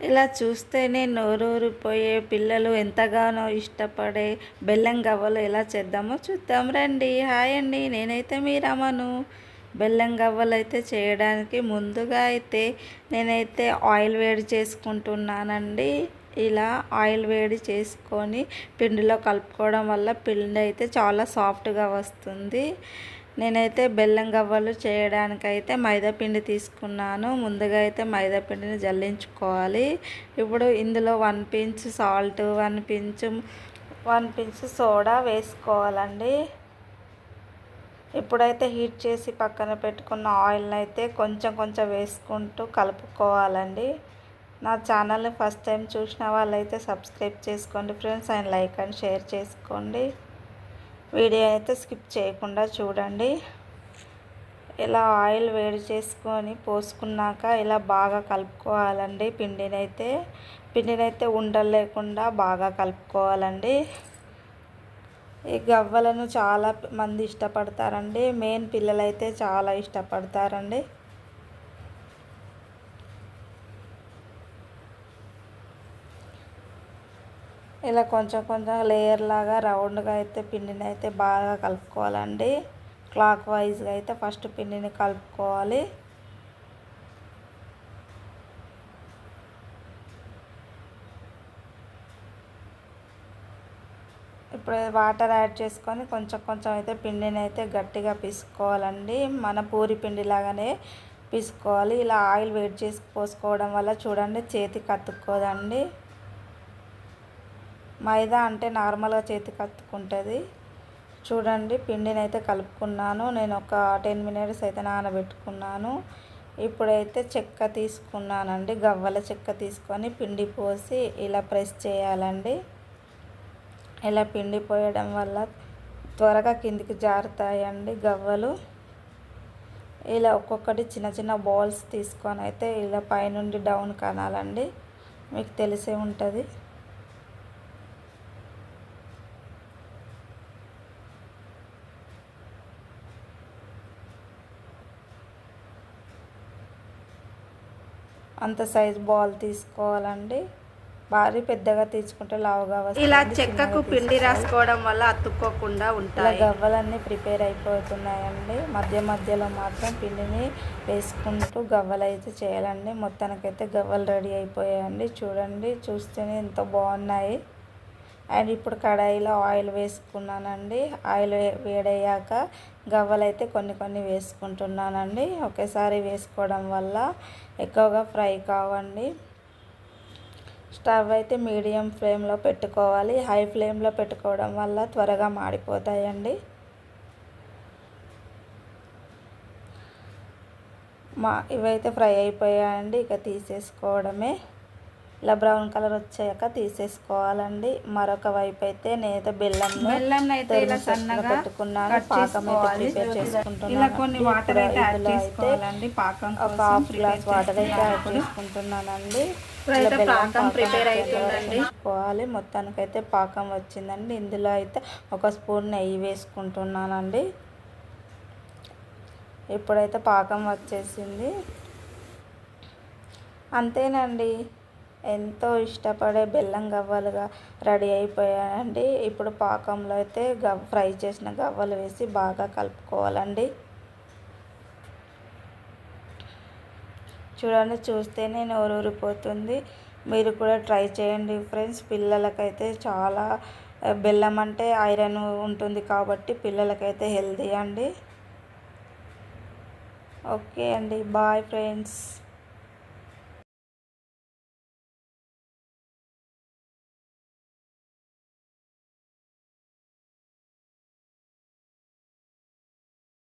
ఇలా చూస్తేనే నోరూరిపోయే పిల్లలు ఎంతగానో ఇష్టపడే బెల్లం గవ్వలు ఎలా చేద్దామో చూద్దాం రండి. హాయ్ అండి నేనైతే మీ రమను. బెల్లం గవ్వలు అయితే చేయడానికి ముందుగా అయితే నేనైతే ఆయిల్ వేడి చేసుకుంటున్నానండి. ఇలా ఆయిల్ వేడి చేసుకొని పిండిలో కలుపుకోవడం వల్ల పిండి అయితే చాలా సాఫ్ట్గా వస్తుంది. నేనైతే బెల్లం గవ్వలు చేయడానికైతే మైదాపిండి తీసుకున్నాను. ముందుగా అయితే మైదాపిండిని జల్లించుకోవాలి. ఇప్పుడు ఇందులో one pinch salt one pinch one pinch soda వేసుకోవాలండి. ఇప్పుడైతే హీట్ చేసి పక్కన పెట్టుకున్న ఆయిల్ని అయితే కొంచెం కొంచెం వేసుకుంటూ కలుపుకోవాలండి. నా ఛానల్ని ఫస్ట్ టైం చూసిన వాళ్ళైతే సబ్స్క్రైబ్ చేసుకోండి friends. And like and share చేసుకోండి. వీడియో అయితే స్కిప్ చేయకుండా చూడండి. ఇలా ఆయిల్ వేడి చేసుకొని పోసుకున్నాక ఇలా బాగా కలుపుకోవాలండి పిండినైతే. పిండినైతే ఉండలు లేకుండా బాగా కలుపుకోవాలండి. ఈ గవ్వలను చాలా మంది ఇష్టపడతారండి. మెయిన్ పిల్లలైతే చాలా ఇష్టపడతారండి. ఇలా కొంచెం కొంచెం లేయర్ లాగా రౌండ్గా అయితే పిండిని అయితే బాగా కలుపుకోవాలండి. క్లాక్ వైజ్గా అయితే ఫస్ట్ పిండిని కలుపుకోవాలి. ఇప్పుడు వాటర్ యాడ్ చేసుకొని కొంచెం కొంచెం అయితే పిండిని అయితే గట్టిగా పిసుకోవాలండి. మన పూరి పిండి లాగానే పిసుకోవాలి. ఇలా ఆయిల్ వేడి చేసి పోసుకోవడం వల్ల చూడండి చేతి కత్తుక్కోదండి మైదా అంటే నార్మల్గా చేతికి కత్తుకుంటుంది. చూడండి పిండిని అయితే కలుపుకున్నాను. నేను ఒక టెన్ మినిట్స్ అయితే నానబెట్టుకున్నాను. ఇప్పుడైతే చెక్క తీసుకున్నానండి. గవ్వల చెక్క తీసుకొని పిండి పోసి ఇలా ప్రెస్ చేయాలండి. ఇలా పిండి పోయడం వల్ల త్వరగా కిందికి జారుతాయండి గవ్వలు. ఇలా ఒక్కొక్కటి చిన్న చిన్న బాల్స్ తీసుకొని అయితే ఇలా పైనుండి డౌన్ కనాలండి. మీకు తెలిసే ఉంటుంది. అంత సైజ్ బాల్ తీసుకోవాలండి. భారీ పెద్దగా తీసుకుంటే లావుగా వస్తుంది. ఇలా చెక్కకు పిండి రాసుకోవడం వల్ల అతుక్కోకుండా ఉంటాయి. గవ్వలన్నీ ప్రిపేర్ అయిపోతున్నాయండి. మధ్య మధ్యలో మాత్రం పిండిని వేసుకుంటూ గవ్వలు అయితే చేయాలండి. మొత్తానికైతే గవ్వలు రెడీ అయిపోయాయండి. చూడండి చూస్తేనే ఎంతో బాగున్నాయి. అండ్ ఇప్పుడు కడాయిలో ఆయిల్ వేసుకున్నానండి. ఆయిల్ వేడయ్యాక గవ్వలు అయితే కొన్ని కొన్ని వేసుకుంటున్నానండి. ఒకేసారి వేసుకోవడం వల్ల ఎక్కువగా ఫ్రై కావండి. స్టవ్ అయితే మీడియం ఫ్లేమ్లో పెట్టుకోవాలి. హై ఫ్లేమ్లో పెట్టుకోవడం వల్ల త్వరగా మాడిపోతాయండి. మా ఇవైతే ఫ్రై అయిపోయాయండి. ఇక తీసేసుకోవడమే. ఇలా బ్రౌన్ కలర్ వచ్చాక తీసేసుకోవాలండి. మరొక వైపు అయితే నేత బెల్లం బెల్లం అయితే ఇలా సన్నగా పెట్టుకున్నాను. పాకం అయితే ప్రిపేర్ చేసుకుంటున్నాను. ఇలా కొన్ని వాటర్ అయితే యాడ్ చేసుకోవాలండి. పాకం ఒక హాఫ్ గ్లాస్ వాటర్ అయితే యాడ్ చేసుకుంటున్నానండి. అయితే పాకం ప్రిపేర్ అవుతుందండి పోవాలి మొత్తానికైతే పాకం వచ్చిందండి. ఇందులో అయితే ఒక స్పూన్ నెయ్యి వేసుకుంటున్నానండి. ఇప్పుడైతే పాకం వచ్చేసింది. అంతేనండి. ఎంతో ఇష్టపడే బెల్లం గవ్వలుగా రెడీ అయిపోయాయండి ఇప్పుడు పాకంలో అయితే గవ్ ఫ్రై చేసిన గవ్వలు వేసి బాగా కలుపుకోవాలండి. చూడండి చూస్తేనే నోరూరిపోతుంది మీరు కూడా ట్రై చేయండి ఫ్రెండ్స్. పిల్లలకైతే చాలా బెల్లం అంటే ఐరన్ ఉంటుంది కాబట్టి పిల్లలకైతే హెల్తీ అండి. ఓకే అండి బాయ్ ఫ్రెండ్స్.